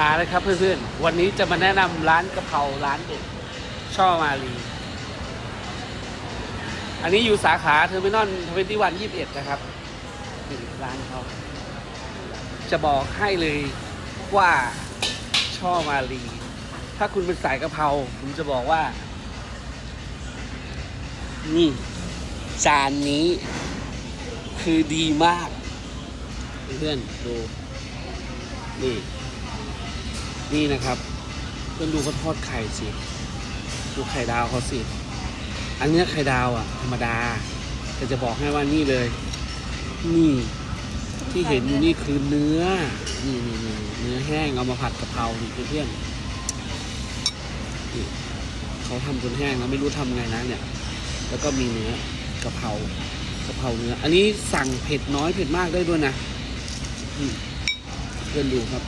มาเลยครับเพื่อนๆ วันนี้จะมาแนะนำร้านกะเพราร้านเด็ดช่อมาลีอันนี้อยู่สาขาเทอร์มินอลทเวนตี้วันยี่สิบเอ็ดนะครับนี่ร้านเขาจะบอกให้เลยว่าช่อมาลี ถ้าคุณเป็นสายกะเพราผมจะบอกว่า นี่ จานนี้คือดีมาก เพื่อนดู นี่ นี่นะครับเพื่อนดูเขาทอดไข่สิดูไข่ดาวเขาสิ อันเนี้ยไข่ดาวอะ ธรรมดา แต่จะบอกให้ว่านี่เลย นี่ ที่เห็นอยู่นี่คือเนื้อ นี่นี่นี่เนื้อแห้งเอามาผัดกะเพรานี่เพื่อนๆนี่เขาทำจนแห้งแล้วไม่รู้ทำไงนะเนี่ย แล้วก็มีเนื้อกะเพรากะเพราเนื้อ อันนี้สั่งเผ็ดน้อยเผ็ดมากได้ด้วยนะอืมเพื่อนดูครับ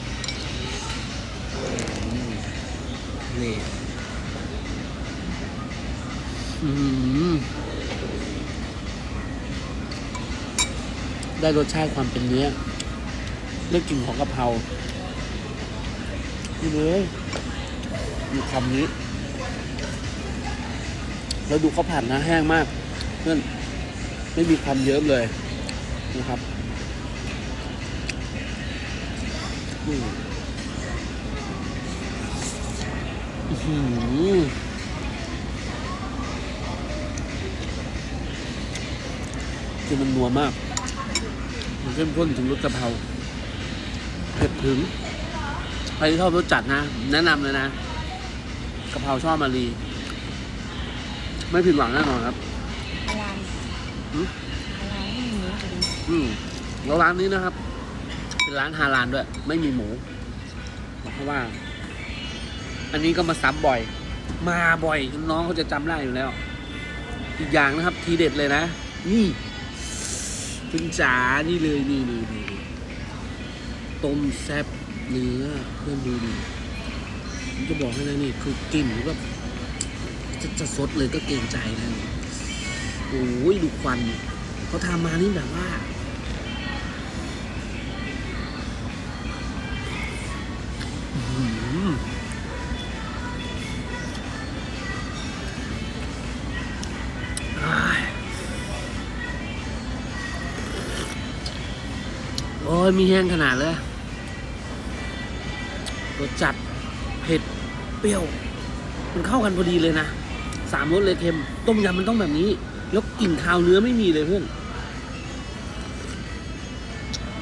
นี่ได้รสชาติความเป็นเนื้อได้กลิ่นของกะเพรานี่เลยมีคำนี้ แล้วดูเขาผัดนะแห้งมากเพื่อนไม่มีความเยิ้มเลยนะครับ อืมอื้อหือ คือมันนัวมาก มันเข้มข้นถึงรสกะเพราเผ็ดถึง ใครที่ชอบรสจัดนะ แนะนำเลยนะกะเพราชอบมารี ไม่ผิดหวังแน่นอนครับฮาลาลหืมฮาลาลไม่มีเนื้อเลยอืมแล้วร้านนี้นะครับ เป็นร้านฮาลาลด้วย ไม่มีหมูเพราะว่า อันนี้ก็มาซ้ำบ่อย มาบ่อยน้องเขาจะจำได้อยู่แล้ว อีกอย่างนะครับทีเด็ดเลยนะ นี่คุณจ๋านี่เลยนี่นี่นี่ต้มแซ่บเนื้อเพื่อนดูดิผมจะบอกให้นะนี่คือกลิ่นแบบจะจะสดเลยก็เกรงใจนะโอ้ยดูควันเขาทำมานี่แบบว่า โอ้ยมีแห้งขนาดเลยรสจัด เผ็ด เปรี้ยว มันเข้ากันพอดีเลยนะสามรสเลยเค็ม ต้มยำมันต้องแบบนี้ แล้วกลิ่นคาวเนื้อไม่มีเลยเพื่อน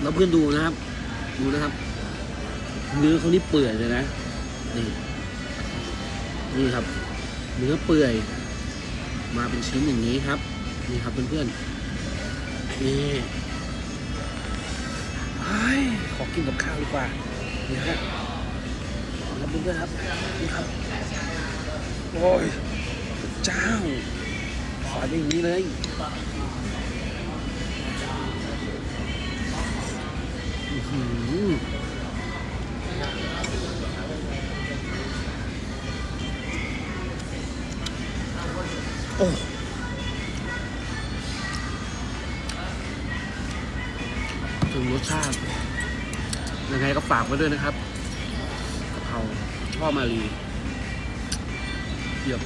แล้วเพื่อนดูนะครับ ดูนะครับ เนื้อเขานี่เปื่อยเลยนะ นี่นี่ครับ เนื้อเปื่อย มาเป็นชิ้นอย่างนี้ครับ นี่ครับเพื่อนๆนี่เฮ้ย ขอกินกับข้าวดีกว่านี่ฮะครับเพื่อนครับนี่ครับ โอ้ยเจ้าขออย่างนี้เลยอือหือโอ้ รสชาติ ยังไงก็ฝากไว้ด้วยนะครับกะเพราพ่อมารีเยี่ยม